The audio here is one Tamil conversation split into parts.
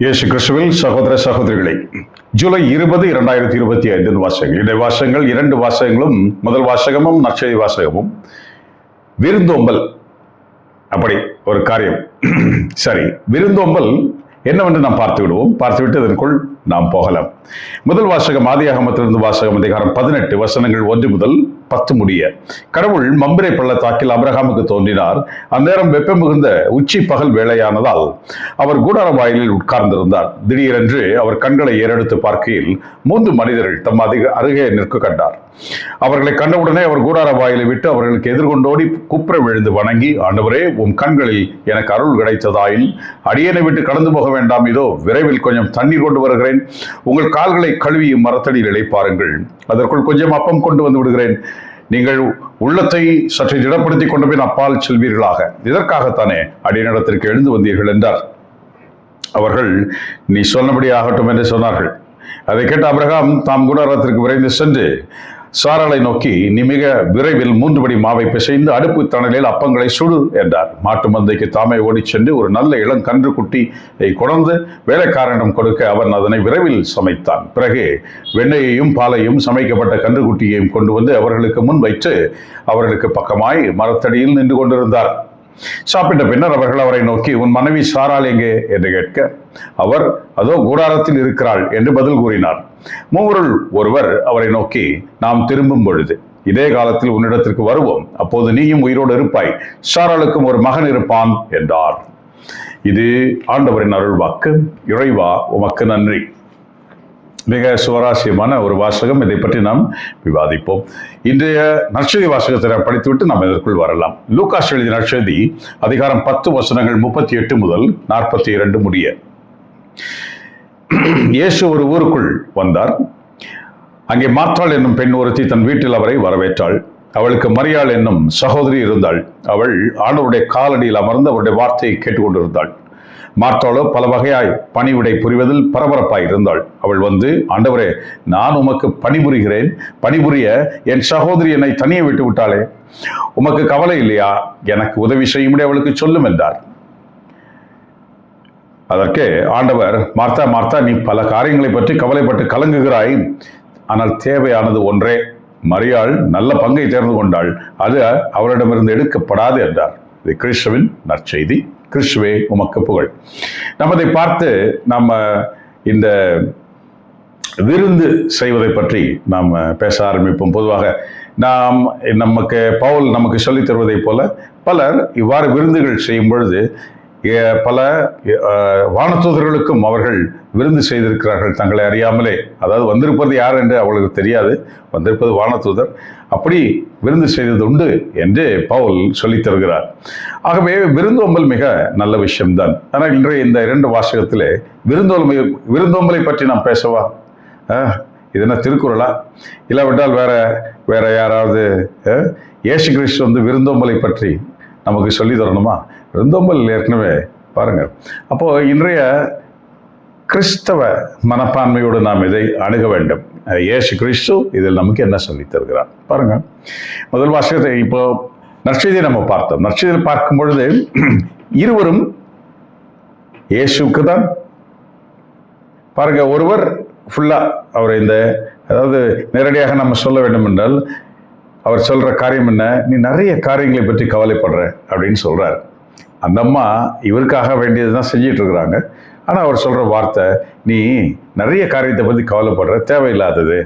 இயேசு கிறிஸ்துவில் சகோதர சகோதரிகளை ஜூலை இருபது இரண்டாயிரத்தி இருபத்தி ஐந்து வாசகங்கள். இடை வாசகங்கள் இரண்டு வாசகங்களும் முதல் வாசகமும் நற்செய்தி வாசகமும். விருந்தோம்பல் அப்படி ஒரு காரியம். சரி விருந்தோம்பல் என்னவென்று நாம் பார்த்து விடுவோம். பார்த்துவிட்டு அதற்குள் நாம் போகலாம். முதல் வாசகம் ஆதியாகமத்திலிருந்து வாசகம் அதிகாரம் பதினெட்டு வசனங்கள் ஒன்று முதல் பத்து முடிய. கடவுள் மம்பிரை பள்ளத்தாக்கில் அபிரகாமுக்கு தோன்றினார். அந்நேரம் வெப்பம் மிகுந்த உச்சி பகல் வேளையானதால் அவர் கூடார வாயிலில் உட்கார்ந்திருந்தார். திடீரென்று அவர் கண்களை ஏறெடுத்து பார்க்கையில் மூன்று மனிதர்கள் தம் அதிக அருகே நிற்க கண்டார். அவர்களை கண்டவுடனே அவர் கூடார வாயிலை விட்டு அவர்களுக்கு எதிர்கொண்டோடி குப்புற விழுந்து வணங்கி ஆண்டவரே உம் கண்களில் எனக்கு அருள் கிடைத்ததாயில் அடியனை விட்டு கடந்து போக வேண்டாம். இதோ விரைவில் கொஞ்சம் தண்ணீர் கொண்டு வருகிறேன். உங்கள் கால்களை கழுவி மரத்தடியில் இழைப்பாருங்கள் அதற்குள் கொஞ்சம் அப்பம் கொண்டு வந்து விடுகிறேன். நீங்கள் உள்ளத்தை சற்று திடப்படுத்தி கொண்டு பின் அப்பால் செல்வீர்களாக. இதற்காகத்தானே அடிநடத்திற்கு எழுந்து வந்தீர்கள் என்றார். அவர்கள் நீ சொன்னபடி ஆகட்டும் என்று சொன்னார்கள். அதை கேட்ட அபிரகாம் தாம் குடாரத்திற்கு விரைந்து சென்று சாரலை நோக்கி நீ மிக விரைவில் மூன்று படி மாவை பிசைந்து அடுப்பு தணலில் அப்பங்களை சுடு என்றார். மாட்டு மந்தைக்கு தாமே ஓடிச் சென்று ஒரு நல்ல இளங்கன்று குட்டியை கொண்டு வேலைக்காரனிடம் கொடுக்க அவன் அதனை விரைவில் சமைத்தான். பிறகு வெண்ணெயையும் பாலையும் சமைக்கப்பட்ட கன்றுக்குட்டியையும் கொண்டு வந்து அவர்களுக்கு முன் வைத்து அவர்களுக்கு பக்கமாய் மரத்தடியில் நின்று கொண்டிருந்தார். சாப்பிட்ட பின்னர் அவர்கள் அவரை நோக்கி உன் மனைவி சாரால் எங்கே? என்று கேட்க அவர் அதோ கூடாரத்தில் இருக்கிறாள் என்று பதில் கூறினார். மூவருள் ஒருவர் அவரை நோக்கி நாம் திரும்பும் பொழுது இதே காலத்தில் உன்னிடத்திற்கு வருவோம். அப்போது நீயும் உயிரோடு இருப்பாய். சாராளுக்கும் ஒரு மகன் இருப்பான் என்றார். இது ஆண்டவரின் அருள் வாக்கு இறைவா உமக்கு நன்றி. மிக சுவாரஸ்யமான ஒரு வாசகம். இதை பற்றி நாம் விவாதிப்போம். இன்றைய நற்செய்தி வாசகத்தை படித்துவிட்டு நாம் இதற்குள் வரலாம். லூகாஸ் எழுதிய நற்செய்தி அதிகாரம் பத்து வசனங்கள் முப்பத்தி எட்டு முதல் நாற்பத்தி இரண்டு முடிய. இயேசு ஒரு ஊருக்குள் வந்தார். அங்கே மாற்றாள் என்னும் பெண் ஒருத்தி தன் வீட்டில் அவரை வரவேற்றாள். அவளுக்கு மரியாள் என்னும் சகோதரி இருந்தாள். அவள் ஆண்டவருடைய காலடியில் அமர்ந்து அவருடைய வார்த்தையை கேட்டுக்கொண்டிருந்தாள். மார்த்தாளோ பல வகையாய் பணிவிடை புரிவதில் பரபரப்பாய் இருந்தாள். அவள் வந்து ஆண்டவரே நான் உமக்கு பணிபுரிகிறேன். பணிபுரிய என் சகோதரி என்னை தனியே விட்டு விட்டாளே உமக்கு கவலை இல்லையா? எனக்கு உதவி செய்யும்படி அவளுக்கு சொல்லும் என்றார். அதற்கு ஆண்டவர் மார்த்தா மார்த்தா நீ பல காரியங்களை பற்றி கவலைப்பட்டு கலங்குகிறாய். ஆனால் தேவையானது ஒன்றே மரியாள் நல்ல பங்கை தேர்ந்து கொண்டாள். அது அவளிடமிருந்து எடுக்கப்படாது என்றார். இது கிறிஸ்துவின் நற்செய்தி. கிறிஸ்துவே உமக்கு புகழ். நமதை பார்த்து நம்ம இந்த விருந்து செய்வதை பற்றி நாம் பேச ஆரம்பிப்போம். பொதுவாக நாம் நமக்கு பவுல் நமக்கு சொல்லித் தருவதைப் போல பலர் இவ்வாறு விருந்துகள் செய்யும் பொழுது பல வானத்தூதர்களுக்கும் அவர்கள் விருந்து செய்திருக்கிறார்கள் தங்களை அறியாமலே. அதாவது வந்திருப்பது யார் என்று அவளுக்கு தெரியாது. வந்திருப்பது வானதூதர். அப்படி விருந்து செய்தது உண்டு என்று பவுல் சொல்லித் தருகிறார். ஆகவே விருந்தோம்பல் மிக நல்ல விஷயம்தான். ஆனால் இன்றைய இந்த இரண்டு வாசகத்தில் விருந்தோம்பை விருந்தோம்பலை பற்றி நாம் பேசவா? அஹ், இது என்ன திருக்குறளா? இல்லாவிட்டால் வேற வேற யாராவது ஏசு கிறிஸ்து வந்து விருந்தோம்பலை பற்றி நமக்கு சொல்லி தரணுமா? ரொம்ப ஏற்கனவே பாருங்க. அப்போ இன்றைய கிறிஸ்தவ மனப்பான்மையோடு நாம் இதை அணுக வேண்டும். ஏசு கிறிஸ்து இதில் நமக்கு என்ன சொல்லித் தருகிறார்? பாருங்க. முதல் வாசகத்தை இப்போ நற்செய்தியை நம்ம பார்த்தோம். நற்செய்தியில் பார்க்கும் பொழுது இருவரும் இயேசுக்கு தான் பாருங்க ஒருவர் ஃபுல்லா அவர் இந்த அதாவது நேரடியாக நம்ம சொல்ல வேண்டும் என்றால் அவர் சொல்கிற காரியம் என்ன? நீ நிறைய காரியங்களை பற்றி கவலைப்படுற அப்படின்னு சொல்கிறார் அந்த அம்மா இவருக்காக வேண்டியது தான் செஞ்சிட்டு இருக்கிறாங்க. ஆனால் அவர் சொல்கிற வார்த்தை நீ நிறைய காரியத்தை பற்றி கவலைப்படுற தேவையில்லாதது.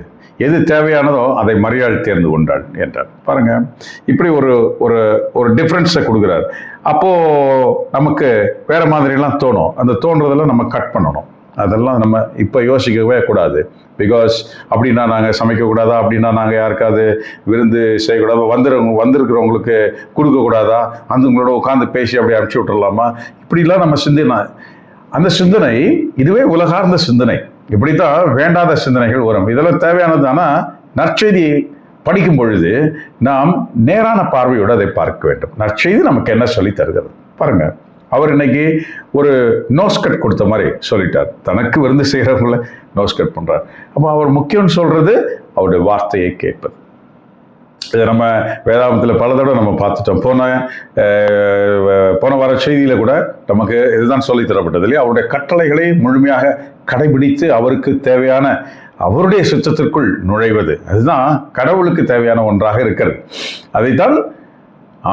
எது தேவையானதோ அதை மரியாதை தேர்ந்து கொண்டாள் என்றார். பாருங்கள் இப்படி ஒரு ஒரு ஒரு டிஃப்ரென்ஸை கொடுக்குறார். அப்போ நமக்கு வேறு மாதிரிலாம் தோணும். அந்த தோன்றதெல்லாம் நம்ம கட் பண்ணணும். அதெல்லாம் நம்ம இப்போ யோசிக்கவே கூடாது. பிகாஸ் அப்படின்னா நாங்கள் சமைக்கக்கூடாதா? அப்படின்னா நாங்கள் யாருக்காவது விருந்து செய்யக்கூடாது? வந்துருவங்க வந்திருக்கிறவங்களுக்கு கொடுக்கக்கூடாதா? அந்தவங்களோட உட்காந்து பேசி அப்படி அனுப்பிச்சி விட்டுடலாமா இப்படிலாம் நம்ம சிந்தனை. அந்த சிந்தனை இதுவே உலகார்ந்த சிந்தனை. இப்படித்தான் வேண்டாத சிந்தனைகள் வரும். இதெல்லாம் தேவையானது ஆனால் நற்செய்தியை படிக்கும் பொழுது நாம் நேரான பார்வையோடு அதை பார்க்க வேண்டும். நற்செய்தி நமக்கு என்ன சொல்லி தருகிறது? பாருங்கள் அவர் இன்னைக்கு ஒரு நோஸ் கட் கொடுத்த மாதிரி சொல்லிட்டார். தனக்கு விருந்து செய்கிறவங்கள நோஸ்கட் பண்ணுறார் அப்போ அவர் முக்கியம்னு சொல்கிறது அவருடைய வார்த்தையை கேட்பது. இதை நம்ம வேதாந்தத்தில் பல தடவை நம்ம பார்த்துட்டோம். போன போன வார செய்தியில் கூட நமக்கு இதுதான் சொல்லி தரப்பட்டது இல்லையா? அவருடைய கட்டளைகளை முழுமையாக கடைபிடித்து அவருக்கு தேவையான அவருடைய சுத்தத்திற்குள் நுழைவது. அதுதான் கடவுளுக்கு தேவையான ஒன்றாக இருக்கிறது. அதைத்தான்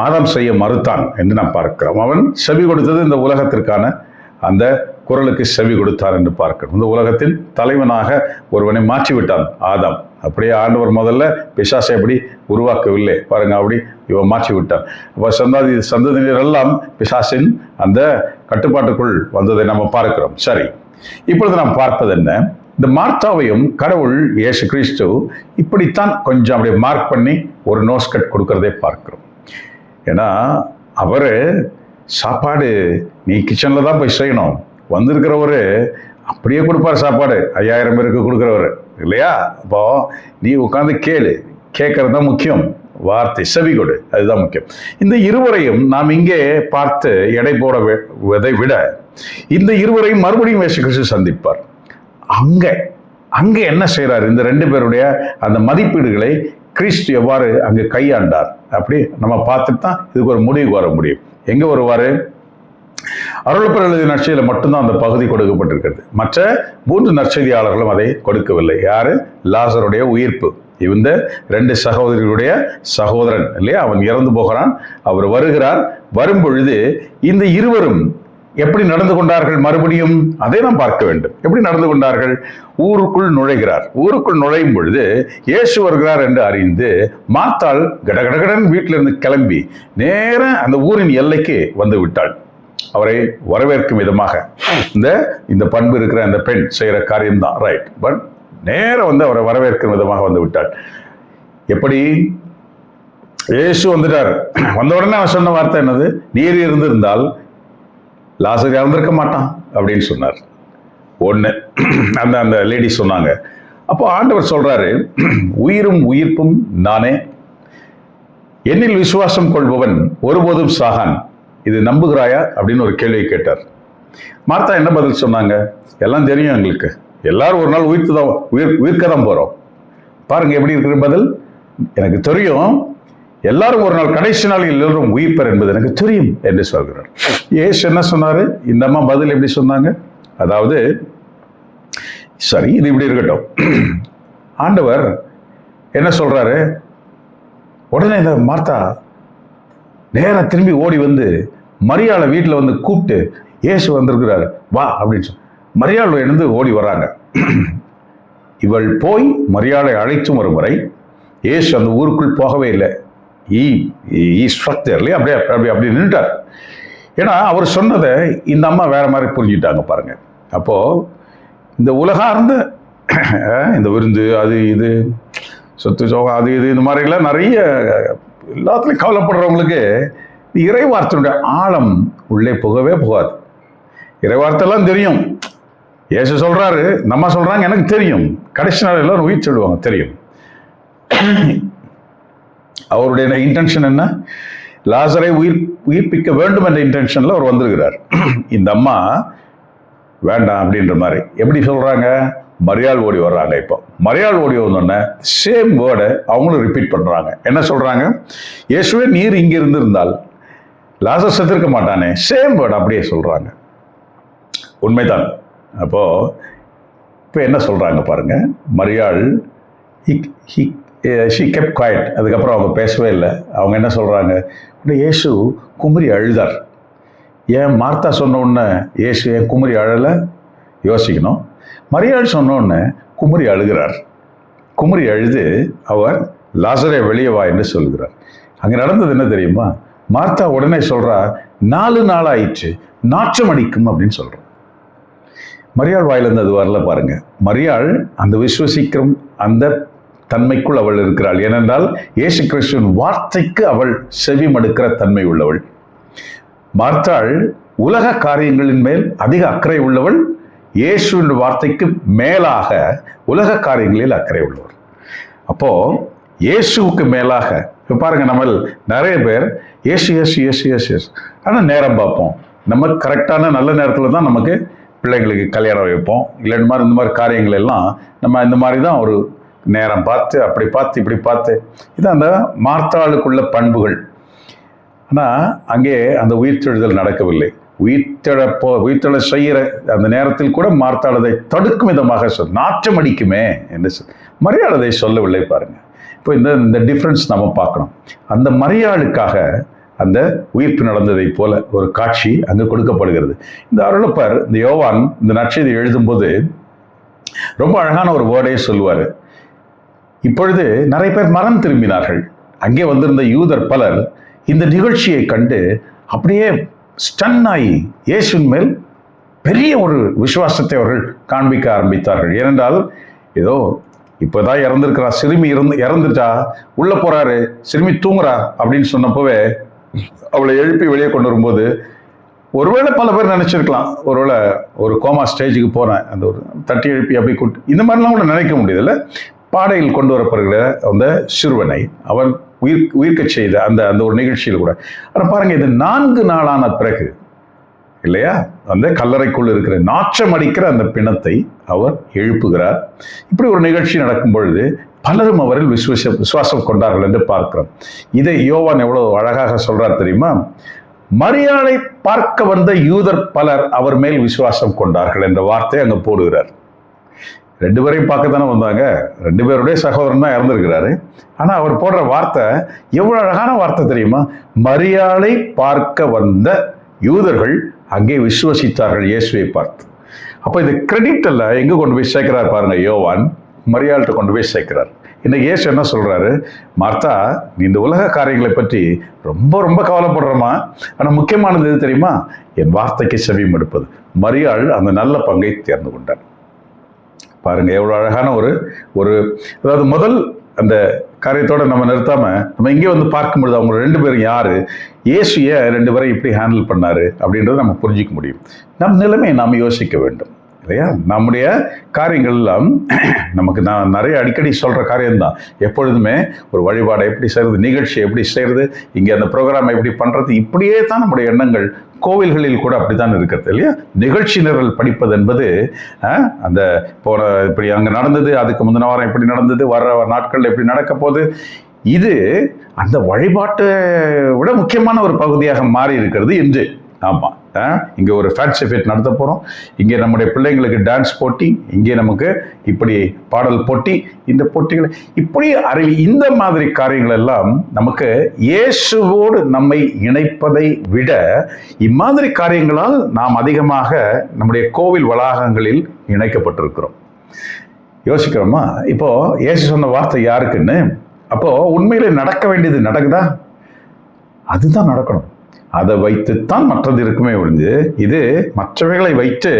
ஆதம் செய்ய மறுத்தான் என்று நாம் பார்க்கிறோம். அவன் செவி கொடுத்தது இந்த உலகத்திற்கான அந்த குரலுக்கு செவி கொடுத்தான் என்று பார்க்கிறோம். இந்த உலகத்தின் தலைவனாக ஒருவனை மாற்றிவிட்டான் ஆதாம். அப்படியே ஆண்டவர் முதல்ல பிசாசை எப்படி உருவாக்கவில்லை. பாருங்க அப்படி இவன் மாற்றி விட்டான் அப்போ சந்தாதி சந்ததியினர் எல்லாம் பிசாசின் அந்த கட்டுப்பாட்டுக்குள் வந்ததை நம்ம பார்க்கிறோம். சரி இப்பொழுது நாம் பார்ப்பது என்ன? இந்த மார்த்தாவையும் கடவுள் இயேசு கிறிஸ்து இப்படித்தான் கொஞ்சம் அப்படியே மார்க் பண்ணி ஒரு நோஸ் கட் கொடுக்கறதை பார்க்கிறோம். ஏன்னா அவர் சாப்பாடு நீ கிச்சனில் தான் போய் செய்யணும். வந்திருக்கிறவர் அப்படியே கொடுப்பார் சாப்பாடு. ஐயாயிரம் பேருக்கு கொடுக்குறவர். இல்லையா? அப்போ நீ உட்காந்து கேளு. கேட்கறது தான் முக்கியம். வார்த்தை செவி கொடு. அதுதான் முக்கியம். இந்த இருவரையும் நாம் இங்கே பார்த்து எடை போட விதை விட இந்த இருவரையும் மறுபடியும் இயேசு கிறிஸ்து சந்திப்பார். அங்கே அங்கே என்ன செய்கிறார் இந்த ரெண்டு பேருடைய அந்த மதிப்பீடுகளை கிறிஸ்து எவ்வாறு அங்கு கையாண்டார்? அப்படி நம்ம பார்த்துட்டு தான் இதுக்கு ஒரு முடிவுக்கு வர முடியும். எங்கே வருவார்? அருளப்பர் எழுதிய நற்செய்தியில் மட்டும்தான் அந்த பகுதி கொடுக்கப்பட்டிருக்கிறது. மற்ற மூன்று நற்செய்தியாளர்களும் அதை கொடுக்கவில்லை. யாரு? லாசருடைய உயிர்ப்பு. இந்த ரெண்டு சகோதரிகளுடைய சகோதரன் இல்லையா? அவன் இறந்து போகிறான் அவர் வருகிறார். வரும் பொழுது இந்த இருவரும் எப்படி நடந்து கொண்டார்கள் மறுபடியும்? அதை நாம் பார்க்க வேண்டும். எப்படி நடந்து கொண்டார்கள்? ஊருக்குள் நுழைகிறார். ஊருக்குள் நுழையும் பொழுது இயேசு வருகிறார் என்று அறிந்து மாத்தாள் கடகடகடன் வீட்டிலிருந்து கிளம்பி நேர அந்த ஊரின் எல்லைக்கு வந்து விட்டாள். அவரை வரவேற்கும் விதமாக. இந்த இந்த பண்பு இருக்கிற அந்த பெண் செய்கிற காரியம்தான். ரைட் பட் நேரம் வந்து அவரை வரவேற்கும் விதமாக வந்து விட்டாள். எப்படி? இயேசு வந்துட்டார். வந்த உடனே அவர் சொன்ன வார்த்தை என்னது? நீர் இருந்திருந்தால் லாசர் இறந்துருக்க மாட்டான் அப்படின்னு சொன்னார். ஒன்று அந்த அந்த லேடி சொன்னாங்க. அப்போ ஆண்டவர் சொல்கிறாரு உயிரும் உயிர்ப்பும் நானே. என்னில் விசுவாசம் கொள்பவன் ஒருபோதும் சாகான். இது நம்புகிறாயா? அப்படின்னு ஒரு கேள்வியை கேட்டார். மார்த்தா என்ன பதில் சொன்னாங்க? எல்லாம் தெரியும் எங்களுக்கு. எல்லாரும் ஒரு நாள் உயிர்த்து தான் உயிர் உயிர்க்க தான் போகிறோம் பாருங்கள் எப்படி இருக்கிற பதில். எனக்கு தெரியும் எல்லாரும் ஒரு நாள் கடைசி நாள் எல்லோரும் உயிர்ப்பர் என்பது எனக்கு தெரியும் என்று சொல்கிறார். ஏசு என்ன சொன்னார்? இந்த அம்மா பதில் எப்படி சொன்னாங்க? அதாவது சரி இது இப்படி இருக்கட்டும். ஆண்டவர் என்ன சொல்கிறாரு உடனே இந்த மார்த்தா நேராக திரும்பி ஓடி வந்து மரியாதை வீட்டில் வந்து கூப்பிட்டு ஏசு வந்திருக்கிறாரு வா அப்படின்னு சொல்லி மரியாதை எழுந்து ஓடி வராங்க. இவள் போய் மரியாதை அழைத்தும் வரும் வரை ஏசு அந்த ஊருக்குள் போகவே இல்லை. ஈ ஈ ஸ்ட்ரக்சர் இல்லையா? அப்படியே அப்படி அப்படி நின்றுட்டார் ஏன்னா அவர் சொன்னதை இந்த அம்மா வேற மாதிரி புரிஞ்சுட்டாங்க பாருங்க. அப்போது இந்த உலகார்ந்த இந்த விருந்து அது இது சொத்து சோகம் அது இது இந்த மாதிரிலாம் நிறைய எல்லாத்துலேயும் கவலைப்படுறவங்களுக்கு இறைவார்த்தையுடைய ஆழம் உள்ளே போகவே போகாது. இறைவார்த்தைலாம் தெரியும். இயேசு சொல்கிறாரு நம்ம சொல்கிறாங்க எனக்கு தெரியும். கடைசி நாள் எல்லாரும் உயிர் சொல்லுவாங்க தெரியும். அவருடைய இன்டென்ஷன் என்ன? லாசரை உயிர் உயிர்ப்பிக்க வேண்டும் என்ற இன்டென்ஷனில் அவர் வந்திருக்கிறார். இந்த அம்மா வேண்டாம் அப்படின்ற மாதிரி. எப்படி சொல்கிறாங்க மரியாள் ஓடி வர்றாங்க இப்போ. மரியாள் ஓடி வந்தோடனே சேம் வேர்டை அவங்களும் ரிப்பீட் பண்ணுறாங்க என்ன சொல்கிறாங்க இயேசுவே நீர் இங்கே இருந்திருந்தால் லாசர் செத்துருக்க மாட்டானே. சேம் வேர்டு அப்படியே சொல்கிறாங்க உண்மைதான். அப்போது இப்போ என்ன சொல்கிறாங்க பாருங்கள் மரியாள் ஷீ கெப் குவாய்ட் அதுக்கப்புறம் அவங்க பேசவே இல்லை. அவங்க என்ன சொல்கிறாங்க இயேசு குமரி அழுதார். ஏன் மார்த்தா சொன்ன உடனே இயேசு ஏன் குமரி அழலை? யோசிக்கணும். மரியாள் சொன்னோடனே குமரி அழுகிறார். குமரி அழுது அவர் லாசரே வெளியே வா என்று சொல்கிறார். அங்கே நடந்தது என்ன தெரியுமா? மார்த்தா உடனே சொல்கிறா நாலு நாள் ஆயிடுச்சு நாற்றம் அடிக்கும் அப்படின்னு சொல்கிறோம் மரியாள் வாயிலிருந்து அது வரல பாருங்க. மரியாள் அந்த விஸ்வசிக்கிற அந்த தன்மைக்குள் அவள் இருக்கிறாள். ஏனென்றால் இயேசு கிறிஸ்துவின் வார்த்தைக்கு அவள் செவி மடுக்கிற தன்மை உள்ளவள். மார்த்தாள் உலக காரியங்களின் மேல் அதிக அக்கறை உள்ளவள் இயேசுவின் வார்த்தைக்கு மேலாக உலக காரியங்களில் அக்கறை உள்ளவர் அப்போ இயேசுவுக்கு மேலாக இப்போ பாருங்க நம்ம நிறைய பேர் ஏசு ஏசு ஏசு ஏசு ஏசு ஆனால் நேரம் பார்ப்போம். நம்ம கரெக்டான நல்ல நேரத்தில் தான் நமக்கு பிள்ளைங்களுக்கு கல்யாணம் வைப்போம். இல்லை இந்த மாதிரி இந்த மாதிரி காரியங்கள் எல்லாம் நம்ம இந்த மாதிரி தான் ஒரு நேரம் பார்த்து அப்படி பார்த்து இப்படி பார்த்து. இதான் அந்த மார்த்தாளுக்குள்ள பண்புகள். ஆனால் அங்கே அந்த உயிர்த்தெழுதல் நடக்கவில்லை. உயிர்த்தெழப்போ உயிர்த்தெழ செய்கிற அந்த நேரத்தில் கூட மார்த்தாளதை தடுக்கும் விதமாக சொல் நாற்றம் அடிக்குமே என்று சொல். மரியாதை சொல்லவில்லை பாருங்கள் இப்போ இந்த இந்த டிஃப்ரென்ஸ் நம்ம பார்க்கணும். அந்த மரியாளுக்காக அந்த உயிர்ப்பு நடந்ததைப் போல ஒரு காட்சி அங்கு கொடுக்கப்படுகிறது. இந்த அருளப்பர் இந்த யோவான் இந்த நற்செய்தி எழுதும்போது ரொம்ப அழகான ஒரு வேர்டே சொல்லுவார். இப்பொழுது நிறைய பேர் மனம் திரும்பினார்கள். அங்கே வந்திருந்த யூதர் பலர் இந்த நிகழ்ச்சியை கண்டு அப்படியே ஸ்டன் ஆகி இயேசுவின் மேல் பெரிய ஒரு விசுவாசத்தை அவர்கள் காண்பிக்க ஆரம்பித்தார்கள். ஏனென்றால் ஏதோ இப்போதான் இறந்துருக்கிறா சிறுமி இறந்து இறந்துட்டா உள்ள போறாரு சிறுமி தூங்குறா அப்படின்னு சொன்னப்போவே அவளை எழுப்பி வெளியே கொண்டு வரும்போது ஒருவேளை பல பேர் நினைச்சிருக்கலாம். ஒருவேளை ஒரு கோமா ஸ்டேஜுக்கு போறேன் அந்த ஒரு தட்டி எழுப்பி அப்படி கூட்டு இந்த மாதிரிலாம் கூட நினைக்க முடியுதுல்ல பாடையில் கொண்டு வரப்படுகிற அந்த சிறுவனை அவன் உயிர் உயிர்க்கச் செய்த அந்த அந்த ஒரு நிகழ்ச்சியில் கூட. ஆனால் பாருங்கள் இது நான்கு நாளான பிறகு இல்லையா? அந்த கல்லறைக்குள் இருக்கிற நாச்சம் அடிக்கிற அந்த பிணத்தை அவர் எழுப்புகிறார். இப்படி ஒரு நிகழ்ச்சி நடக்கும் பொழுது பலரும் அவரில் விசுவச விசுவாசம் கொண்டார்கள் என்று பார்க்கிறோம். இதை யோவான் எவ்வளவு அழகாக சொல்றார் தெரியுமா? மரியாதை பார்க்க வந்த யூதர் பலர் அவர் மேல் விசுவாசம் கொண்டார்கள் என்ற வார்த்தையை அங்கு போடுகிறார். ரெண்டு பேரையும் பார்க்க தானே வந்தாங்க. ரெண்டு பேருடைய சகோதரன் தான் இறந்துருக்கிறாரு. ஆனால் அவர் போடுற வார்த்தை எவ்வளோ அழகான வார்த்தை தெரியுமா? மரியாதை பார்க்க வந்த யூதர்கள் அங்கே விசுவசித்தார்கள் இயேசுவை பார்த்து. அப்போ இது கிரெடிட் எல்லாம் எங்கே கொண்டு போய் சேர்க்கிறார் பாருங்க யோவான். மரியாள்கிட்ட கொண்டு போய் சேர்க்கிறார். இன்னைக்கு இயேசு என்ன சொல்கிறாரு மார்த்தா நீ இந்த உலக காரியங்களை பற்றி ரொம்ப ரொம்ப கவலைப்படுறோமா ஆனால் முக்கியமானது எது தெரியுமா? என் வார்த்தைக்கு செவியம் எடுப்பது. மரியாள் அந்த நல்ல பங்கை தேர்ந்து கொண்டார் பாருங்க எவ்வளோ அழகான ஒரு ஒரு அதாவது முதல் அந்த காரியத்தோட நம்ம நிறுத்தாம நம்ம இங்கே வந்து பார்க்கும்பொழுது அவங்க ரெண்டு பேரும் யாரு? இயேசுய ரெண்டு பேரும் இப்படி ஹேண்டில் பண்ணாரு அப்படின்றத நம்ம புரிஞ்சிக்க முடியும். நம் நிலைமையை நாம் யோசிக்க வேண்டும். இல்லையா? நம்முடைய காரியங்கள் எல்லாம் நமக்கு நான் நிறைய அடிக்கடி சொல்கிற காரியம்தான். எப்பொழுதுமே ஒரு வழிபாடை எப்படி செய்கிறது நிகழ்ச்சி எப்படி செய்கிறது இங்கே அந்த ப்ரோக்ராம் எப்படி பண்ணுறது இப்படியே தான் நம்முடைய எண்ணங்கள் கோவில்களில் கூட அப்படித்தான் இருக்கிறது இல்லையா? நிகழ்ச்சி நிரல் படிப்பது என்பது அந்த போகிற இப்படி அங்கே நடந்தது அதுக்கு முந்தின வாரம் எப்படி நடந்தது வர நாட்களில் எப்படி நடக்க போகுது இது அந்த வழிபாட்டை விட முக்கியமான ஒரு பகுதியாக மாறி இருக்கிறது இன்று. ஆமாம் இங்கே ஒரு ஃபேன்சி ஃபிட் நடத்த போகிறோம் இங்கே நம்முடைய பிள்ளைங்களுக்கு டான்ஸ் போட்டி இங்கே நமக்கு இப்படி பாடல் போட்டி இந்த போட்டிகளை இப்படி அறிவி இந்த மாதிரி காரியங்கள் எல்லாம் நமக்கு இயேசுவோடு நம்மை இணைப்பதை விட இம்மாதிரி காரியங்களால் நாம் அதிகமாக நம்முடைய கோவில் வளாகங்களில் இணைக்கப்பட்டிருக்கிறோம். யோசிக்கிறோமா? இப்போ இயேசு சொன்ன வார்த்தை யாருக்குன்னு? அப்போ உண்மையிலே நடக்க வேண்டியது நடக்குதா? அதுதான் நடக்கணும். அதை வைத்துத்தான் மற்றது இருக்குமே ஒழிஞ்சு இது மற்றவைகளை வைத்து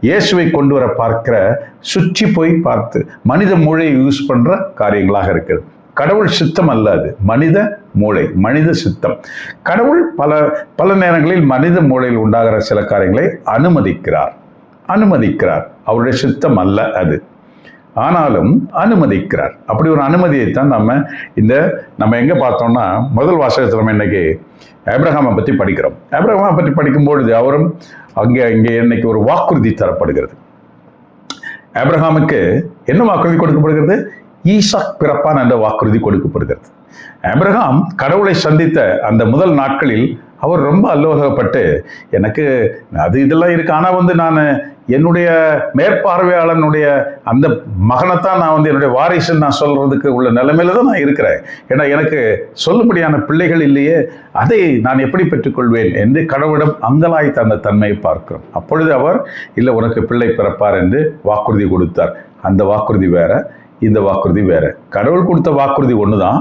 இயேசுவை கொண்டு வர பார்க்கிற சுற்றி போய் பார்த்து மனித மூளையை யூஸ் பண்ணுற காரியங்களாக இருக்கிறது கடவுள் சித்தம் அல்ல அது. மனித மூளை மனித சித்தம். கடவுள் பல பல நேரங்களில் மனித மூளையில் உண்டாகிற சில காரியங்களை அனுமதிக்கிறார். அனுமதிக்கிறார். அவருடைய சித்தம் அல்ல அது. ஆனாலும் அனுமதிக்கிறார். அப்படி ஒரு அனுமதியை தான் நம்ம இந்த நம்ம எங்கே பார்த்தோம்னா முதல் வாசகத்தில் நம்ம இன்னைக்கு ஆப்ரஹாமை பற்றி படிக்கிறோம். ஆப்ரஹாமை பற்றி படிக்கும்பொழுது அவரும் அங்கே இங்கே இன்னைக்கு ஒரு வாக்குறுதி தரப்படுகிறது. ஆப்ரஹாமுக்கு என்ன வாக்குறுதி கொடுக்கப்படுகிறது? ஈசாக் பிறப்பான் என்ற வாக்குறுதி கொடுக்கப்படுகிறது. ஆப்ரஹாம் கடவுளை சந்தித்த அந்த முதல் நாட்களில் அவர் ரொம்ப அல்லோகப்பட்டு எனக்கு அது இதெல்லாம் இருக்கு. ஆனால் வந்து நான் என்னுடைய மேற்பார்வையாளனுடைய அந்த மகனைத்தான் நான் வந்து என்னுடைய வாரிசுன்னு நான் சொல்கிறதுக்கு உள்ள நிலைமையில தான் நான் இருக்கிறேன். ஏன்னா எனக்கு சொல்லும்படியான பிள்ளைகள் இல்லையே அதை நான் எப்படி பெற்றுக்கொள்வேன் என்று கடவுளிடம் அங்கலாய்த்த அந்த தன்மையை பார்க்கிறோம். அப்பொழுது அவர் இல்லை உனக்கு பிள்ளை பிறப்பார் என்று வாக்குறுதி கொடுத்தார். அந்த வாக்குறுதி வேற இந்த வாக்குறுதி வேற. கடவுள் கொடுத்த வாக்குறுதி ஒன்று தான்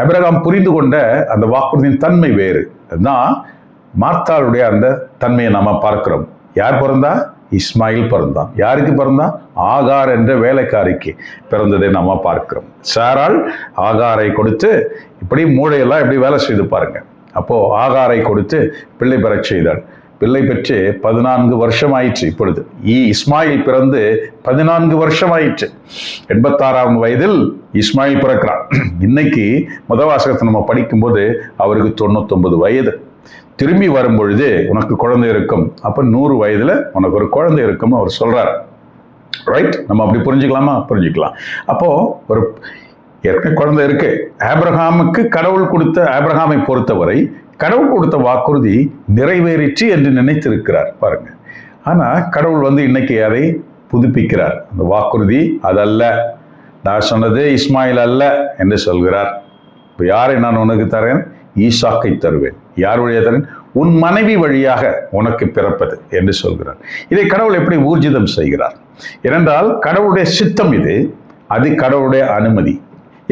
அபிரகாம் புரிந்து கொண்ட அந்த வாக்குறுதியின் தன்மை வேறு. அதுதான் மார்த்தாளுடைய அந்த தன்மையை நாம் பார்க்கிறோம். யார் பிறந்தா இஸ்மாயில் பிறந்தான். யாருக்கு பிறந்தான்? ஆகார் என்ற வேலைக்காரிக்கு பிறந்ததை நம்ம பார்க்கிறோம். சாரால் ஆகாரை கொடுத்து இப்படி மூளையெல்லாம் எப்படி வேலை செய்து பாருங்க. அப்போது ஆகாரை கொடுத்து பிள்ளை பெறச் செய்தாள். பிள்ளை பெற்று பதினான்கு வருஷம் ஆயிற்று இப்பொழுது. ஈ இஸ்மாயில் பிறந்து பதினான்கு வருஷம் ஆயிற்று எண்பத்தாறாம் வயதில் இஸ்மாயில் பிறக்கிறான். இன்னைக்கு முதவாசகத்தை நம்ம படிக்கும்போது அவருக்கு தொண்ணூத்தொன்பது வயது. திரும்பி வரும் பொழுது உனக்கு குழந்தை இருக்கும். அப்போ நூறு வயதுல உனக்கு ஒரு குழந்தை இருக்கும்னு அவர் சொல்றார். ரைட் நம்ம அப்படி புரிஞ்சுக்கலாமா? புரிஞ்சுக்கலாம். அப்போ ஒரு ஏற்கனவே குழந்தை இருக்கு. ஆபிரகாமுக்கு கடவுள் கொடுத்த ஆபிரகாமை பொறுத்தவரை கடவுள் கொடுத்த வாக்குறுதி நிறைவேறிச்சு என்று நினைத்திருக்கிறார். பாருங்க. ஆனா கடவுள் வந்து இன்னைக்கு அதை புதுப்பிக்கிறார். அந்த வாக்குறுதி அதல்ல. நான் சொன்னது இஸ்மாயில் அல்ல என்று சொல்கிறார். இப்போ யாரை நான் உனக்கு தரேன்? ஈசாக்கை தருவேன். யார் வழியாக தரேன்? உன் மனைவி வழியாக உனக்கு பிறப்பது என்று சொல்கிறார். இதை கடவுள் எப்படி ஊர்ஜிதம் செய்கிறார்? ஏனென்றால் கடவுளுடைய சித்தம் இது அது கடவுளுடைய அனுமதி.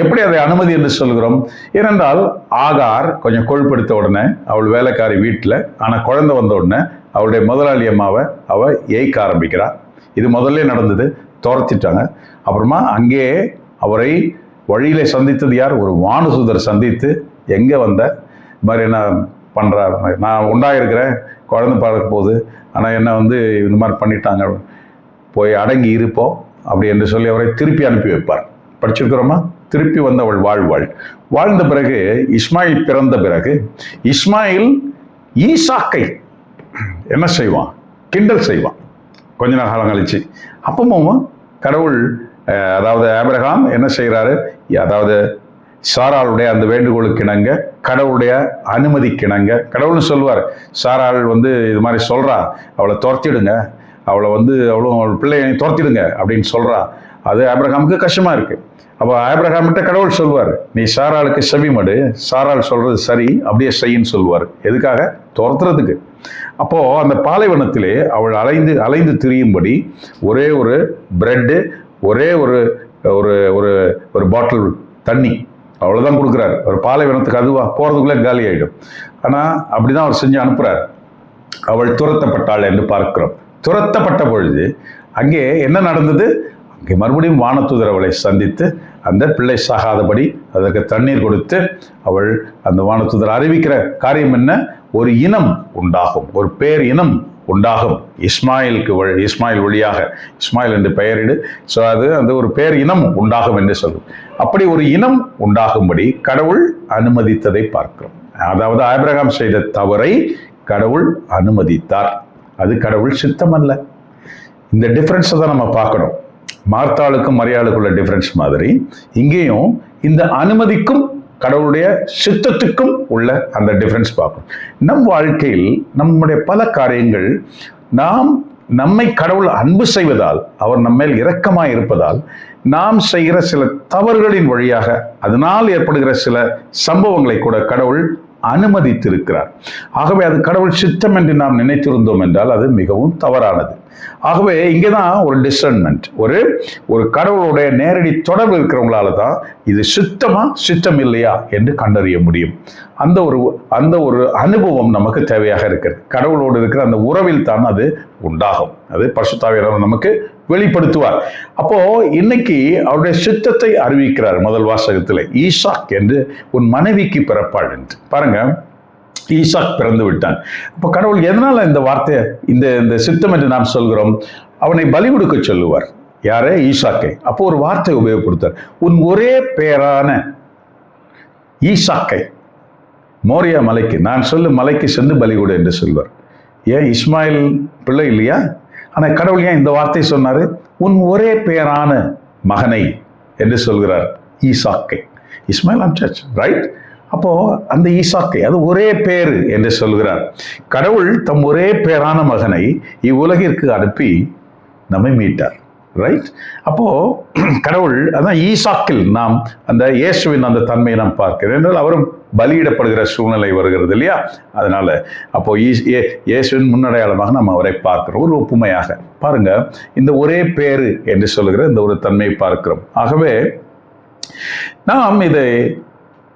எப்படி அதை அனுமதி என்று சொல்கிறோம்? ஏனென்றால் ஆகார் கொஞ்சம் கொழுப்படுத்த உடனே அவள் வேலைக்காரி வீட்டில் ஆனால் குழந்தை வந்த உடனே அவளுடைய முதலாளி அம்மாவை அவள் ஏய்க்க ஆரம்பிக்கிறார் இது முதல்ல நடந்தது துரத்திட்டாங்க. அப்புறமா அங்கே அவரை வழியில் சந்தித்தது யார்? ஒரு வானுசுதர் சந்தித்து எங்கே வந்த? மாதிரி என்ன பண்ணுறார் நான் உண்டாயிருக்கிறேன். குழந்தை பார்க்க போகுது. ஆனால் என்ன வந்து இந்த மாதிரி பண்ணிட்டாங்க. போய் அடங்கி இருப்போம். அப்படி என்று சொல்லி அவரை திருப்பி அனுப்பி வைப்பார். படிச்சிருக்கிறோமா? திருப்பி வந்தவள் வாழ்வாள். வாழ்ந்த பிறகு இஸ்மாயில் பிறந்த பிறகு இஸ்மாயில் ஈசாக்கை என்ன செய்வான்? கிண்டல் செய்வான். கொஞ்ச நாள் காலம் கழிச்சு. அப்பவும் கடவுள் அதாவது ஆபிரகாம் என்ன செய்கிறாரு அதாவது சாராளுடைய அந்த வேண்டுகோளுக்கு இணங்க கடவுளுடைய அனுமதிக்கு இணங்க கடவுள்னு சொல்லுவார். சாராள் வந்து இது மாதிரி சொல்கிறா அவளை துரத்திடுங்க. அவளை வந்து அவளும் அவள் பிள்ளையை துரத்திடுங்க அப்படின்னு சொல்கிறா அது ஆப்ரஹாமுக்கு கஷ்டமாக இருக்குது அப்போ ஆபிரகாம்கிட்ட கடவுள் சொல்வார் நீ சாராளுக்கு செவிமடு. சாராள் சொல்கிறது சரி அப்படியே செய்யின்னு சொல்லுவார். எதுக்காக? துரத்துறதுக்கு. அப்போது அந்த பாலைவனத்திலே அவள் அலைந்து அலைந்து திரியும்படி ஒரே ஒரு பிரெட்டு ஒரே ஒரு ஒரு ஒரு ஒரு பாட்டில் தண்ணி அவ்வளோதான் கொடுக்குறாரு. ஒரு பாலைவனத்துக்கு அதுவா போகிறதுக்குள்ளே காலி ஆகிடும் ஆனால் அப்படிதான் அவர் செஞ்சு அனுப்புகிறார் அவள் துரத்தப்பட்டாள் என்று பார்க்கிறோம். துரத்தப்பட்ட பொழுது அங்கே என்ன நடந்தது? அங்கே மறுபடியும் வானத்துதர் அவளை சந்தித்து அந்த பிள்ளை சாகாதபடி அதற்கு தண்ணீர் கொடுத்து அவள் அந்த வானத்துதர் அறிவிக்கிற காரியம் என்ன? ஒரு இனம் உண்டாகும் ஒரு பேர் இனம் உண்டாகும். இஸ்மாயிலுக்கு வழி இஸ்மாயில் வழியாக இஸ்மாயில் என்று பெயரிடு. ஸோ அது அந்த ஒரு பேர் இனம் உண்டாகும் என்று சொல்லும். அப்படி ஒரு இனம் உண்டாகும்படி கடவுள் அனுமதித்ததை பார்க்கிறோம். அதாவது ஆபிரகாம் செய்த தவறை கடவுள் அனுமதித்தார். அது கடவுள் சித்தம் அல்ல இந்த டிஃப்ரென்ஸை தான் நம்ம பார்க்கணும். மார்த்தாளுக்கும் மரியாளுக்குள்ள டிஃப்ரென்ஸ் மாதிரி இங்கேயும் இந்த அனுமதிக்கும் கடவுளுடைய சித்தத்துக்கும் உள்ள அந்த டிஃப்ரென்ஸ் பார்க்கணும். நம் வாழ்க்கையில் நம்முடைய பல காரியங்கள் நாம் நம்மை கடவுள் அன்பு செய்வதால் அவர் நம்மேல் இரக்கமாக இருப்பதால் நாம் செய்கிற சில தவறுகளின் வழியாக அதனால் ஏற்படுகிற சில சம்பவங்களை கூட கடவுள் அனுமதித்திருக்கிறார். ஆகவே அது கடவுள் சித்தம் என்று நாம் நினைத்திருந்தோம் என்றால் அது மிகவும் தவறானது. ஆகவே இங்கே தான் ஒரு டிசர்ன்மெண்ட் ஒரு ஒரு கடவுளுடைய நேரடி தொடர்பு இருக்கிறவங்களால தான் இது சித்தமா சித்தம் இல்லையா என்று கண்டறிய முடியும். அந்த ஒரு அந்த ஒரு அனுபவம் நமக்கு தேவையாக இருக்கிறது. கடவுளோடு இருக்கிற அந்த உறவில் தான் அது உண்டாகும். அது பரிசுத்தாவியர் நமக்கு வெளிப்படுத்துவார். அப்போ இன்னைக்கு அவருடைய சித்தத்தை அறிவிக்கிறார் முதல் வாசகத்தில் ஈசாக் என்று உன் மனைவிக்கு பிறப்பாள் என்று. பாருங்க. ஈசாக் பிறந்து விட்டான். அப்போ கடவுள் எதனால இந்த வார்த்தையை இந்த இந்த சித்தம் என்று நாம் சொல்கிறோம்? அவனை பலி கொடுக்க சொல்லுவார். யாரே? ஈசாக்கை அப்போ ஒரு வார்த்தை உபயோகப்படுத்தார் உன் ஒரே பேரான ஈசாக்கை மோரியா மலைக்கு நான் சொல்லும் மலைக்கு சென்று பலி கொடு என்று சொல்வார். ஏன்? இஸ்மாயில் பிள்ளை இல்லையா? ஆனால் கடவுள் ஏன் இந்த வார்த்தை சொன்னார்? உன் ஒரே பேரான மகனை என்று சொல்கிறார் ஈசாக்கை இஸ்மாயில் அம்சாச் ரைட் அப்போது அந்த ஈசாக்கை அது ஒரே பேர் என்று சொல்கிறார். கடவுள் தம் ஒரே பேரான மகனை இவ்வுலகிற்கு அனுப்பி நம்மை மீட்டார். ரைட் அப்போது கடவுள் அதான் ஈசாக்கில் நாம் அந்த இயேசுவின் அந்த தன்மையை நாம் பார்க்கிறோம். என்றால் அவரும் பலியிடப்படுகிற சூழ்நிலை வருகிறது இல்லையா? அதனால் அப்போது ஏ- இயேசுவின் முன்னடையாளமாக நாம் அவரை பார்க்கிறோம். ஒரு ஒப்புமையாக. பாருங்க இந்த ஒரே பேரு என்று சொல்லுகிற இந்த ஒரு தன்மையை பார்க்கிறோம். ஆகவே நாம் இதை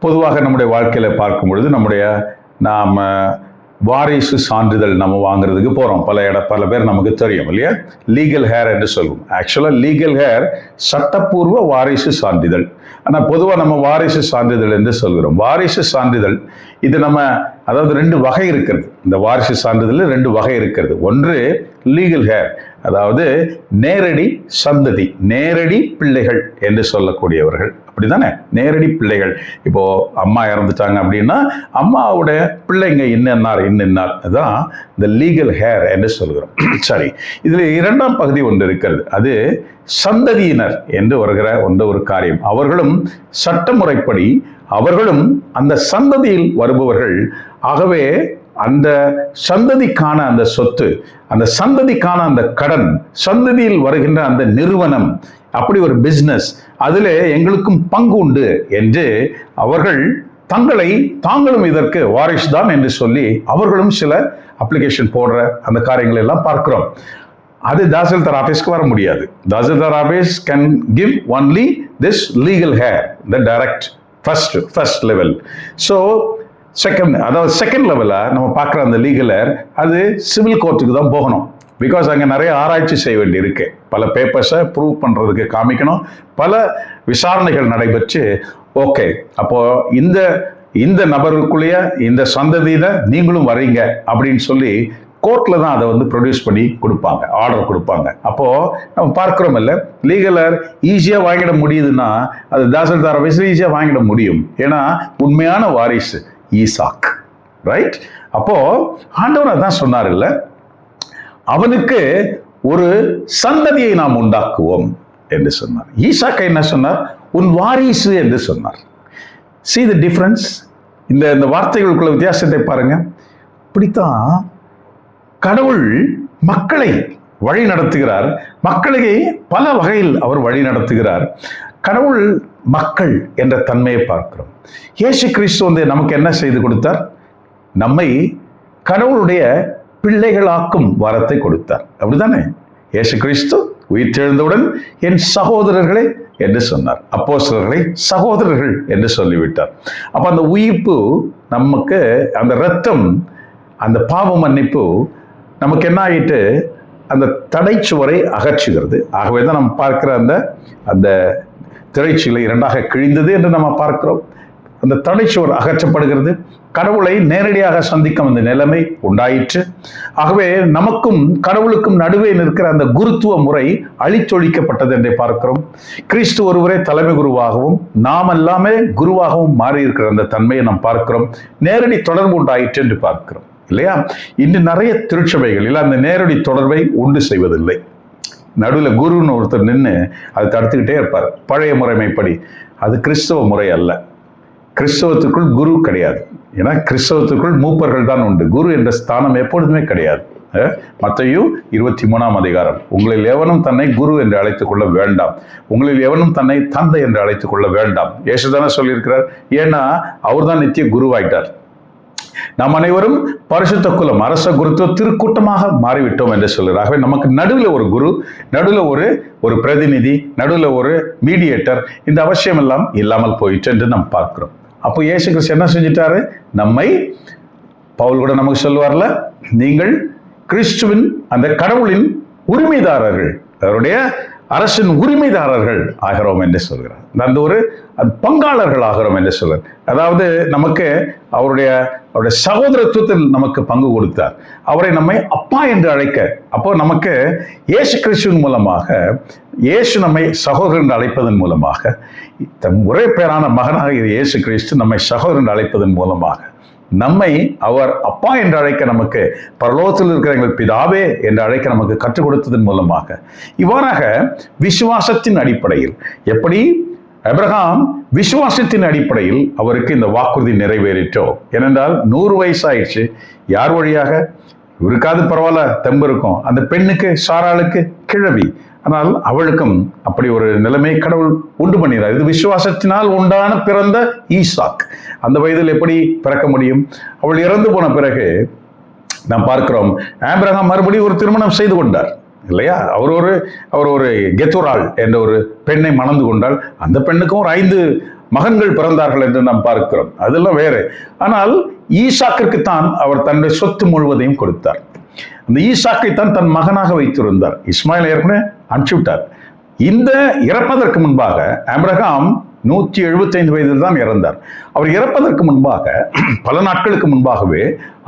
பொதுவாக நம்முடைய வாழ்க்கையில் பார்க்கும் பொழுது நம்முடைய நாம் வாரிசு சான்றிதழ் நம்ம வாங்குறதுக்கு போகிறோம் பல இட பல பேர் நமக்கு தெரியும் இல்லையா? லீகல் ஹேர் என்று சொல்லுவோம். ஆக்சுவலாக லீகல் ஹேர் சட்டப்பூர்வ வாரிசு சான்றிதழ். ஆனால் பொதுவாக நம்ம வாரிசு சான்றிதழ் என்று சொல்கிறோம். வாரிசு சான்றிதழ் இது நம்ம அதாவது ரெண்டு வகை இருக்கிறது. இந்த வாரிசு சான்றிதழில் ரெண்டு வகை இருக்கிறது. ஒன்று லீகல் ஹேர் அதாவது நேரடி சந்ததி நேரடி பிள்ளைகள் என்று சொல்லக்கூடியவர்கள். அப்படிதானே? நேரடி பிள்ளைகள். இப்போ அம்மா இறந்துட்டாங்க அப்படின்னா அம்மாவோட பிள்ளைங்க இன்னென்னார் இன்னென்னார். அதுதான் இந்த லீகல் ஹேர் என்று சொல்கிறோம். சரி இதில் இரண்டாம் பகுதி ஒன்று இருக்கிறது. அது சந்ததியினர் என்று வருகிற ஒன்று ஒரு காரியம். அவர்களும் சட்டமுறைப்படி அவர்களும் அந்த சந்ததியில் வருபவர்கள். ஆகவே அந்த சந்ததிக்கான அந்த சொத்து அந்த சந்ததிக்கான அந்த கடன் சந்ததியில் வருகின்ற அந்த நிறுவனம் அப்படி ஒரு பிஸ்னஸ் அதில் எங்களுக்கும் பங்கு உண்டு என்று அவர்கள் தங்களை தாங்களும் இதற்கு வாரிசு தான் என்று சொல்லி அவர்களும் சில அப்ளிகேஷன் போடுற அந்த காரியங்களை எல்லாம் பார்க்கிறோம். அது தாசில்தார் ஆஃபீஸ்க்கு வர முடியாது. Tahsildar office can give only this legal heir the direct first first level so second அதாவது செகண்ட் லெவலில் நம்ம பார்க்குற அந்த லீகலர் அது சிவில் கோர்ட்டுக்கு தான் போகணும். பிகாஸ் அங்கே நிறைய ஆராய்ச்சி செய்ய வேண்டி இருக்கு பல பேப்பர்ஸை ப்ரூவ் பண்ணுறதுக்கு காமிக்கணும். பல விசாரணைகள் நடைபெற்று ஓகே அப்போது இந்த இந்த நபருக்குள்ளேயே இந்த சந்ததியில் நீங்களும் வரீங்க அப்படின்னு சொல்லி கோர்ட்டில் தான் அதை வந்து ப்ரொடியூஸ் பண்ணி கொடுப்பாங்க ஆர்டர் கொடுப்பாங்க. அப்போது நம்ம பார்க்குறோம் இல்லை லீகலர் ஈஸியாக வாங்கிட முடியுதுன்னா அது தாசில்தார் வயசில் ஈஸியாக வாங்கிட முடியும். ஏன்னா உண்மையான வாரிசு. ஈசாக் ரைட் அப்போது ஆண்டவர் அதான் சொன்னார் இல்லை அவனுக்கு ஒரு சந்ததியை நாம் உண்டாக்குவோம் என்று சொன்னார். ஈசாக்கை என்ன சொன்னார்? உன் வாரிசு என்று சொன்னார். சி த டிஃப்ரென்ஸ் இந்த இந்த வார்த்தைகளுக்குள்ள வித்தியாசத்தை பாருங்க. இப்படித்தான் கடவுள் மக்களை வழி நடத்துகிறார் மக்களை பல வகையில் அவர் வழி நடத்துகிறார் கடவுள் மக்கள் என்ற தன்மையை பார்க்கிறோம். இயேசு கிறிஸ்து வந்து நமக்கு என்ன செய்து கொடுத்தார்? நம்மை கடவுளுடைய பிள்ளைகளாக்கும் வரத்தை கொடுத்தார். அப்படிதானே இயேசு கிறிஸ்து உயிர்த்தெழுந்தவுடன் என் சகோதரர்களே என்று சொன்னார். அப்போஸ்தலர்களை சகோதரர்கள் என்று சொல்லிவிட்டார். அப்போ அந்த உயிர்ப்பு நமக்கு அந்த இரத்தம் அந்த பாவ மன்னிப்பு நமக்கு என்ன ஆகிட்டு அந்த தடைச்சுவரை அகற்றுகிறது. ஆகவே தான் நம்ம பார்க்கிற அந்த அந்த திரைச்சீலை இரண்டாக கிழிந்தது என்று நம்ம பார்க்கிறோம். அந்த தடைச்சுவர் அகற்றப்படுகிறது. கடவுளை நேரடியாக சந்திக்கும் அந்த நிலைமை உண்டாயிற்று. ஆகவே நமக்கும் கடவுளுக்கும் நடுவே நிற்கிற அந்த குருத்துவ முறை அழித்தொழிக்கப்பட்டது என்றே பார்க்கிறோம். கிறிஸ்து ஒருவரே தலைமை குருவாகவும் நாம் எல்லாமே குருவாகவும் மாறி இருக்கிற அந்த தன்மையை நாம் பார்க்கிறோம். நேரடி தொடர்பு உண்டாயிற்று என்று பார்க்கிறோம். இல்லையா? இன்று நிறைய திருச்சபைகளில் அந்த நேரடி தொடர்பை உண்டு செய்வதில்லை. நடுவில் குருன்னு ஒருத்தர் நின்று அதை தடுத்துக்கிட்டே இருப்பார். பழைய முறைமைப்படி. அது கிறிஸ்தவ முறை அல்ல. கிறிஸ்தவத்துக்குள் குரு கிடையாது. ஏன்னா கிறிஸ்தவத்துக்குள் மூப்பர்கள் தான் உண்டு. குரு என்ற ஸ்தானம் எப்பொழுதுமே கிடையாது. மத்தையும் இருபத்தி மூணாம் அதிகாரம். உங்களில் எவனும் தன்னை குரு என்று அழைத்துக் கொள்ள வேண்டாம். உங்களில் எவனும் தன்னை தந்தை என்று அழைத்துக் கொள்ள வேண்டாம். ஏசுதானே சொல்லியிருக்கிறார். ஏன்னா அவர் தான் நித்திய குருவாயிட்டார். நாம் அனைவரும் பரிசுத்த குலம் அரச குருத்துவ திருக்கூட்டமாக மாறிவிட்டோம் என்று சொல்கிறார் ஆகவே நமக்கு நடுவில் ஒரு குரு நடுவில் ஒரு ஒரு பிரதிநிதி நடுவில் ஒரு மீடியேட்டர் இந்த அவசியம் எல்லாம் இல்லாமல் போயிட்டு என்று நாம் பார்க்கிறோம். அப்போ இயேசு கிறிஸ்து என்ன செஞ்சிட்டாரு? நம்மை பவுல் கூட நமக்கு சொல்லுவார்ல நீங்கள் கிறிஸ்துவின் அந்த கடவுளின் உரிமைதாரர்கள் அவருடைய அரசின் உரிமைதாரர்கள் ஆகிறோம் என்று சொல்கிறார் அந்த ஒரு பங்காளர்கள் ஆகிறோம் என்று சொல்கிறார் அதாவது நமக்கு அவருடைய அவருடைய சகோதரத்துவத்தில் நமக்கு பங்கு கொடுத்தார். அவரை நம்மை அப்பா என்று அழைக்க அப்போ நமக்கு இயேசு கிறிஸ்துவின் மூலமாக இயேசு நம்மை சகோதரன் என்று அழைப்பதன் மூலமாக தம் ஒரே பேரான மகனாக இயேசு கிறிஸ்து நம்மை சகோதரன் என்று அழைப்பதன் மூலமாக நம்மை அவர் அப்பா என்று அழைக்க நமக்கு பரலோகத்தில் இருக்கிற எங்கள் பிதாவே என்று அழைக்க நமக்கு கற்றுக் கொடுத்ததன் மூலமாக இவ்வாறாக விசுவாசத்தின் அடிப்படையில் எப்படி அப்ரஹாம் விசுவாசத்தின் அடிப்படையில் அவருக்கு இந்த வாக்குறுதி நிறைவேறிட்டோ? ஏனென்றால் நூறு வயசாயிடுச்சு. யார் வழியாக? இவருக்காவது பரவாயில்ல தெம்பு இருக்கும். அந்த பெண்ணுக்கு சாராளுக்கு கிழவி. ஆனால் அவளுக்கும் அப்படி ஒரு நிலைமை கடவுள் உண்டு பண்ணிடுறார் இது விசுவாசத்தினால் உண்டான பிறந்த ஈசாக். அந்த வயதில் எப்படி பிறக்க முடியும்? அவள் இறந்து போன பிறகு நாம் பார்க்கிறோம். ஆபிரகாம் மறுபடியும் ஒரு திருமணம் செய்து கொண்டார். இல்லையா? அவர் ஒரு அவர் ஒரு கெத்துரால் என்ற ஒரு பெண்ணை மணந்து கொண்டால் அந்த பெண்ணுக்கும் ஒரு ஐந்து மகன்கள் பிறந்தார்கள் என்று நாம் பார்க்கிறோம். அதெல்லாம் வேறு. ஆனால் ஈஷாக்கிற்கு தான் அவர் தன்னுடைய சொத்து முழுவதையும் கொடுத்தார். அந்த ஈசாக்கை தான் தன் மகனாக வைத்திருந்தார். இஸ்மாயில் ஏற்கனவே அனுப்பிச்சு விட்டார். இந்த இறப்பதற்கு முன்பாக ஆபிரகாம் நூற்றி எழுபத்தைந்து வயதில் தான் இறந்தார். அவர் இறப்பதற்கு முன்பாக பல நாட்களுக்கு முன்பாகவே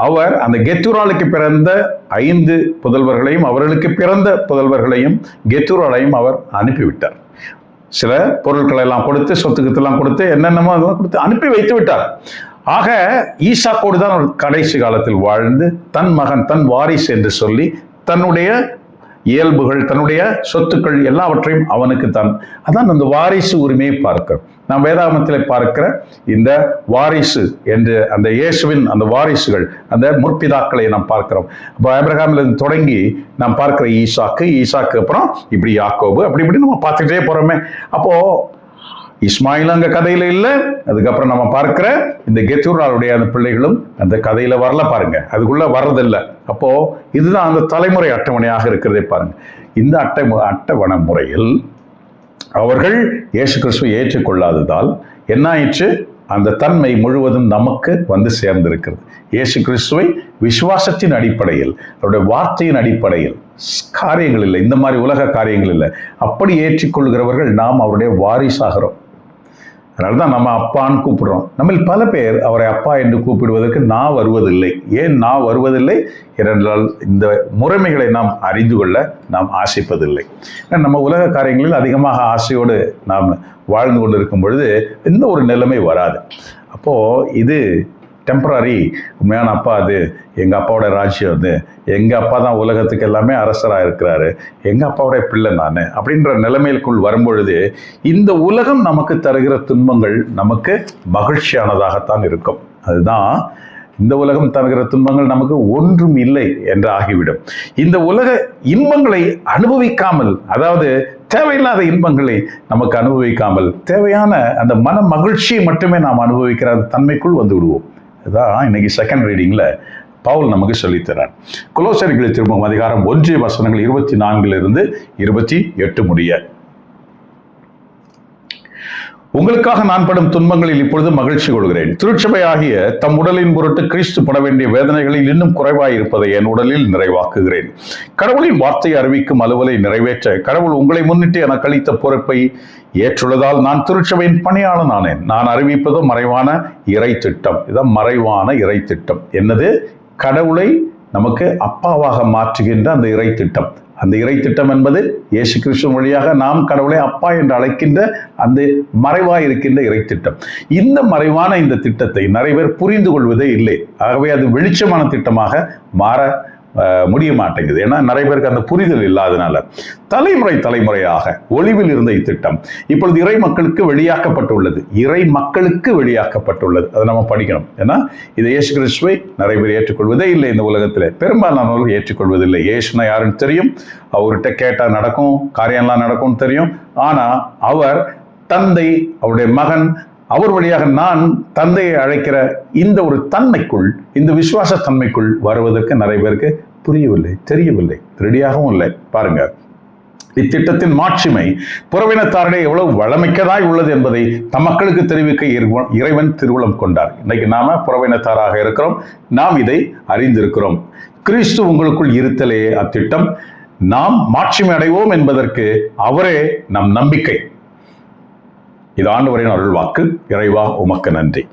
அவர் அந்த கெத்துராலுக்கு பிறந்த ஐந்து புதல்வர்களையும் அவர்களுக்கு பிறந்த புதல்வர்களையும் கெத்துராலையும் அவர் அனுப்பிவிட்டார். சில பொருட்களை எல்லாம் கொடுத்து சொத்துக்கத்தெல்லாம் கொடுத்து என்னென்னமோ அதெல்லாம் கொடுத்து அனுப்பி வைத்து விட்டார். ஆக ஈசாக்கோடு தான் அவர் கடைசி காலத்தில் வாழ்ந்து தன் மகன் தன் வாரிசு என்று சொல்லி தன்னுடைய இயல்புகள் தன்னுடைய சொத்துக்கள் எல்லாவற்றையும் அவனுக்கு தான். அதான் அந்த வாரிசு உரிமையை பார்க்கிறோம் நாம் வேதாகமத்தில் பார்க்கிற இந்த வாரிசு என்று அந்த இயேசுவின் அந்த வாரிசுகள் அந்த முற்பிதாக்களை நாம் பார்க்கிறோம். அப்போ ஆபிரகாமில் தொடங்கி நாம் பார்க்கிற ஈசாக்கு ஈசாக்கு அப்புறம் இப்படி யாக்கோபு அப்படி இப்படி நம்ம பார்த்துக்கிட்டே போகிறோமே அப்போது இஸ்மாயில் அங்க கதையில இல்லை. அதுக்கப்புறம் நம்ம பார்க்கிற இந்த கெத்தூராளுடைய அந்த பிள்ளைகளும் அந்த கதையில வரல பாருங்க. அதுக்குள்ள வர்றதில்லை. அப்போ இதுதான் அந்த தலைமுறை அட்டவணையாக இருக்கிறதே பாருங்க. இந்த அட்டை அட்டவணை முறையில் அவர்கள் இயேசு கிறிஸ்துவை ஏற்றுக்கொள்ளாததால் என்ன ஆயிற்று? அந்த தன்மை முழுவதும் நமக்கு வந்து சேர்ந்திருக்கிறது. இயேசு கிறிஸ்துவை விசுவாசத்தின் அடிப்படையில் அவருடைய வார்த்தையின் அடிப்படையில் காரியங்கள் இல்லை. இந்த மாதிரி உலக காரியங்கள் இல்லை. அப்படி ஏற்றிக்கொள்கிறவர்கள் நாம் அவருடைய வாரிசாகிறோம். அதனால தான் நம்ம அப்பான்னு கூப்பிடுறோம். நம்ம பல பேர் அவரை அப்பா என்று கூப்பிடுவதற்கு நான் வருவதில்லை. ஏன் நான் வருவதில்லை? இரண்டால் இந்த முறைமைகளை நாம் அறிந்து கொள்ள நாம் ஆசைப்பதில்லை. ஏன்னா, நம்ம உலக காரியங்களில் அதிகமாக ஆசையோடு நாம் வாழ்ந்து கொண்டிருக்கும் பொழுது எந்த ஒரு நிலைமை வராது. அப்போது இது டெம்பரரி உண்மையான அப்பா அது. எங்கள் அப்பாவோட ராஜ்யம் வந்து எங்கள் அப்பா தான் உலகத்துக்கு எல்லாமே அரசராக இருக்கிறாரு எங்கள் அப்பாவோடைய பிள்ளை நான் அப்படின்ற நிலைமைக்குள் வரும்பொழுது இந்த உலகம் நமக்கு தருகிற துன்பங்கள் நமக்கு மகிழ்ச்சியானதாகத்தான் இருக்கும். அதுதான் இந்த உலகம் தருகிற துன்பங்கள் நமக்கு ஒன்றும் இல்லை என்று ஆகிவிடும். இந்த உலக இன்பங்களை அனுபவிக்காமல் அதாவது தேவையில்லாத இன்பங்களை நமக்கு அனுபவிக்காமல் தேவையான அந்த மன மகிழ்ச்சியை மட்டுமே நாம் அனுபவிக்கிற தன்மைக்குள் வந்து விடுவோம். இதுதான் இன்னைக்கு செகண்ட் ரீடிங்கில் பவுல் நமக்கு சொல்லித்தரார். குலோசரிகளை திரும்பும் அதிகாரம் ஒன்றிய வசனங்கள் இருபத்தி நான்கிலிருந்து இருபத்தி எட்டு முடிய. உங்களுக்காக நான் படும் துன்பங்களில் இப்பொழுது மகிழ்ச்சி கொள்கிறேன். திருச்சபை ஆகிய தம் உடலின் பொருட்டு கிறிஸ்து பட வேண்டிய வேதனைகளில் இன்னும் குறைவாய் இருப்பதை என் உடலில் நிறைவாக்குகிறேன். கடவுளின் வார்த்தையை அறிவிக்கும் அலுவலை நிறைவேற்ற கடவுள் உங்களை முன்னிட்டு எனக்கு அளித்த பொறுப்பை ஏற்றுள்ளதால் நான் திருச்சபையின் பணியாளன் ஆனேன் நான் அறிவிப்பதும் மறைவான இறை திட்டம் இதான் மறைவான இறை திட்டம் என்னது? கடவுளை நமக்கு அப்பாவாக மாற்றுகின்ற அந்த இறை திட்டம் அந்த இறை திட்டம் என்பது இயேசு கிறிஸ்து வழியாக நாம் கடவுளை அப்பா என்று அழைக்கின்ற அந்த மறைவாக இருக்கின்ற இறை திட்டம் இந்த மறைவான இந்த திட்டத்தை நிறைய பேர் புரிந்து கொள்வதே இல்லை. ஆகவே அது வெளிச்சமான திட்டமாக மாற முடிய மாட்டேங்குது. ஏன்னா நிறைய பேருக்கு அந்த புரிதல் இல்லாதனால. தலைமுறை தலைமுறையாக ஒளிவில் இருந்த இத்திட்டம் இப்பொழுது இறை மக்களுக்கு வெளியாக்கப்பட்டுள்ளது. இறை மக்களுக்கு வெளியாக்கப்பட்டுள்ளது. அதை நம்ம படிக்கணும். ஏன்னா இது இயேசு கிறிஸ்துவை நிறைய பேர் ஏற்றுக்கொள்வதே இல்லை இந்த உலகத்தில். பெரும்பாலானவர்கள் ஏற்றுக்கொள்வதில்லை. இயேசுனா யாருன்னு தெரியும்? அவர்கிட்ட கேட்டால் நடக்கும் காரியம்லாம் நடக்கும்னு தெரியும். ஆனால் அவர் தந்தை அவருடைய மகன் அவர் வழியாக நான் தந்தையை அழைக்கிற இந்த ஒரு தன்மைக்குள் இந்த விசுவாச தன்மைக்குள் வருவதற்கு நிறைய பேருக்கு புரியவில்லை தெரியவில்லை ரெடியாகவும் இல்லை. பாருங்க. இத்திட்டத்தின் மாட்சிமை புறவினத்தாரிடையே எவ்வளவு வளமிக்கதாய் உள்ளது என்பதை தம் மக்களுக்கு தெரிவிக்க இறைவன்- இறைவன் திருவுளம் கொண்டார். இன்னைக்கு நாம புறவினத்தாராக இருக்கிறோம். நாம் இதை அறிந்திருக்கிறோம். கிறிஸ்து உங்களுக்குள் இருத்தலே அத்திட்டம். நாம் மாட்சிமை அடைவோம் என்பதற்கு அவரே நம் நம்பிக்கை. இது ஆண்டவரின் அருள் வாக்கு. இறைவா உமக்கு நன்றி.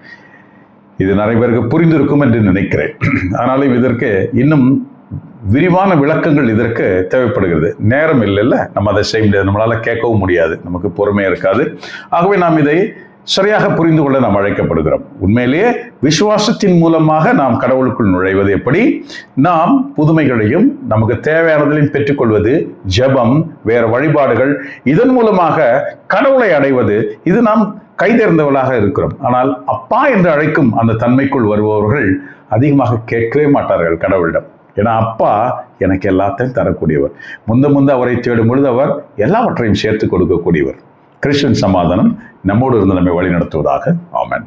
இது நிறைய பேருக்கு புரிந்திருக்கும் என்று நினைக்கிறேன். ஆனாலும் இதற்கு இன்னும் விரிவான விளக்கங்கள் இதற்கு தேவைப்படுகிறது. நேரம் இல்லைல்ல. நம்ம அதை செய்ய முடியாது. நம்மளால் கேட்கவும் முடியாது. நமக்கு பொறுமை இருக்காது. ஆகவே நாம் இதை சரியாக புரிந்து கொள்ள நாம் அழைக்கப்படுகிறோம். உண்மையிலேயே விசுவாசத்தின் மூலமாக நாம் கடவுளுக்குள் நுழைவது எப்படி? நாம் புதுமைகளையும் நமக்கு தேவையானதையும் பெற்றுக்கொள்வது ஜெபம் வேற வழிபாடுகள் இதன் மூலமாக கடவுளை அடைவது இது நாம் கைதேர்ந்தவர்களாக இருக்கிறோம். ஆனால் அப்பா என்று அழைக்கும் அந்த தன்மைக்குள் வருபவர்கள் அதிகமாக கேட்கவே மாட்டார்கள் கடவுளிடம். ஏன்னா அப்பா எனக்கு எல்லாத்தையும் தரக்கூடியவர். முந்த முந்த அவரை தேடும் பொழுது அவர் எல்லாவற்றையும் சேர்த்து கொடுக்கக்கூடியவர். கிறிஸ்டின் சமாதானம் நம்மோடு இருந்து நம்மை வழி நடத்துவதாக ஆமன்.